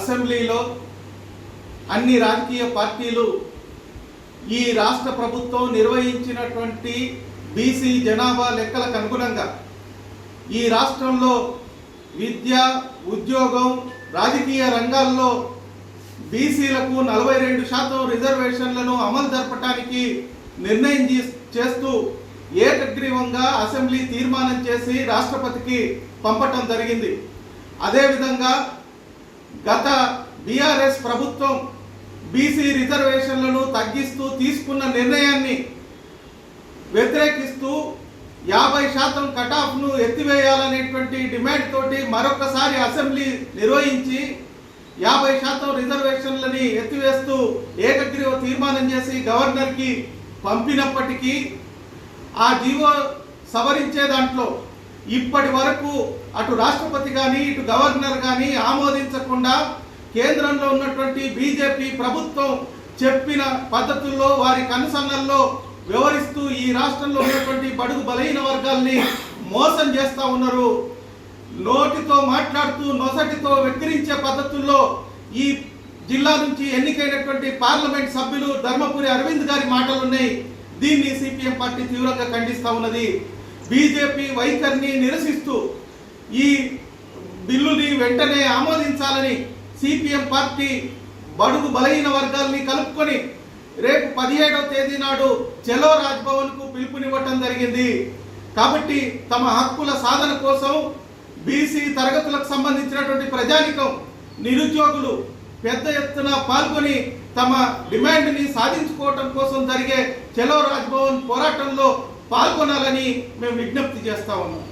అసెంబ్లీలో అన్ని రాజకీయ పార్టీలు ఈ రాష్ట్ర ప్రభుత్వం నిర్వహించినటువంటి బీసీ జనాభా లెక్కలకు అనుగుణంగా ఈ రాష్ట్రంలో విద్య ఉద్యోగం రాజకీయ రంగాల్లో బీసీలకు నలభై రెండు శాతం రిజర్వేషన్లను అమలు జరపడానికి నిర్ణయం చేస్తూ ఏకగ్రీవంగా అసెంబ్లీ తీర్మానం చేసి రాష్ట్రపతికి పంపటం జరిగింది. అదేవిధంగా గత బీఆర్ఎస్ ప్రభుత్వం బీసీ రిజర్వేషన్లను తగ్గిస్తూ తీసుకున్న నిర్ణయాన్ని వ్యతిరేకిస్తూ యాభై శాతం కటాఫ్ను ఎత్తివేయాలనేటువంటి డిమాండ్ తోటి మరొకసారి అసెంబ్లీ నిర్వహించి యాభై శాతం రిజర్వేషన్లని ఎత్తివేస్తూ ఏకగ్రీవ తీర్మానం చేసి గవర్నర్కి పంపినప్పటికీ ఆ జీవో సవరించే దాంట్లో ఇప్పటి వరకు అటు రాష్ట్రపతి కానీ ఇటు గవర్నర్ కానీ ఆమోదించకుండా కేంద్రంలో ఉన్నటువంటి బీజేపీ ప్రభుత్వం చెప్పిన పద్ధతుల్లో వారి కనుసన్నల్లో వివరిస్తూ ఈ రాష్ట్రంలో ఉన్నటువంటి బడుగు బలహీన వర్గాల్ని మోసం చేస్తూ ఉన్నారు. నోటితో మాట్లాడుతూ నొసటితో వెక్కిరించే పద్ధతుల్లో ఈ జిల్లా నుంచి ఎన్నికైనటువంటి పార్లమెంట్ సభ్యులు ధర్మపురి అరవింద్ గారి మాటలున్నాయి. దీన్ని సిపిఎం పార్టీ తీవ్రంగా ఖండిస్తూ ఉన్నది. బీజేపీ వైఖరిని నిరసిస్తూ ఈ బిల్లుని వెంటనే ఆమోదించాలని సిపిఎం పార్టీ బడుగు బలహీన వర్గాల్ని కలుపుకొని రేపు పదిహేడవ తేదీ నాడు చెలో రాజ్భవన్కు పిలుపునివ్వటం జరిగింది. కాబట్టి తమ హక్కుల సాధన కోసం బీసీ తరగతులకు సంబంధించినటువంటి ప్రజానికం నిరుద్యోగులు పెద్ద ఎత్తున పాల్గొని తమ డిమాండ్ని సాధించుకోవటం కోసం జరిగే చెలో రాజ్భవన్ పోరాటంలో పాల్గొనాలని మేము విజ్ఞప్తి చేస్తా ఉన్నాం.